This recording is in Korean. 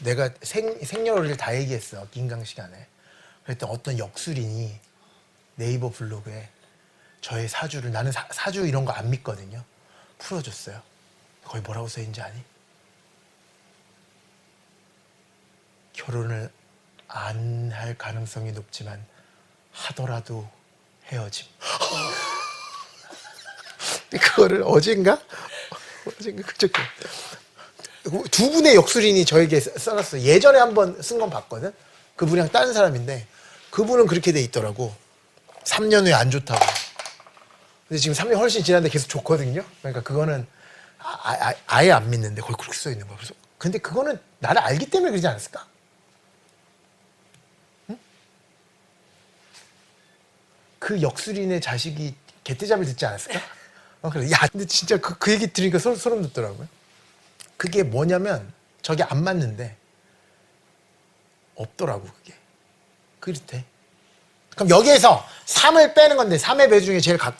내가 생, 생년월일 다 얘기했어 긴강 시간에. 그랬더니 어떤 역술인이 네이버 블로그에 저의 사주를 나는 사, 사주 이런 거 안 믿거든요. 풀어줬어요. 거기 뭐라고 써있는지 아니? 결혼을 안 할 가능성이 높지만 하더라도 헤어짐. 그거를 어젠가? 어젠가 그저께 두 분의 역술인이 저에게 써- 써놨어요. 예전에 한 번 쓴 건 봤거든. 그분이랑 다른 사람인데 그분은 그렇게 돼 있더라고. 3년 후에 안 좋다고. 근데 지금 3년 훨씬 지났는데 계속 좋거든요. 그러니까 그거는 아, 아, 예안 믿는데 거기 그렇게 써 있는 거야. 그래서 근데 그거는 나를 알기 때문에 그러지 않았을까? 응? 그 역술인의 자식이 개떼잡이 듣지 않았을까? 어, 그래. 야, 근데 진짜 그, 그 얘기 들으니까 소, 소름 돋더라고요. 그게 뭐냐면 저게 안 맞는데 없더라고 그게. 그렇대. 그럼 여기에서 3을 빼는 건데 3의 배 중에 제일 가,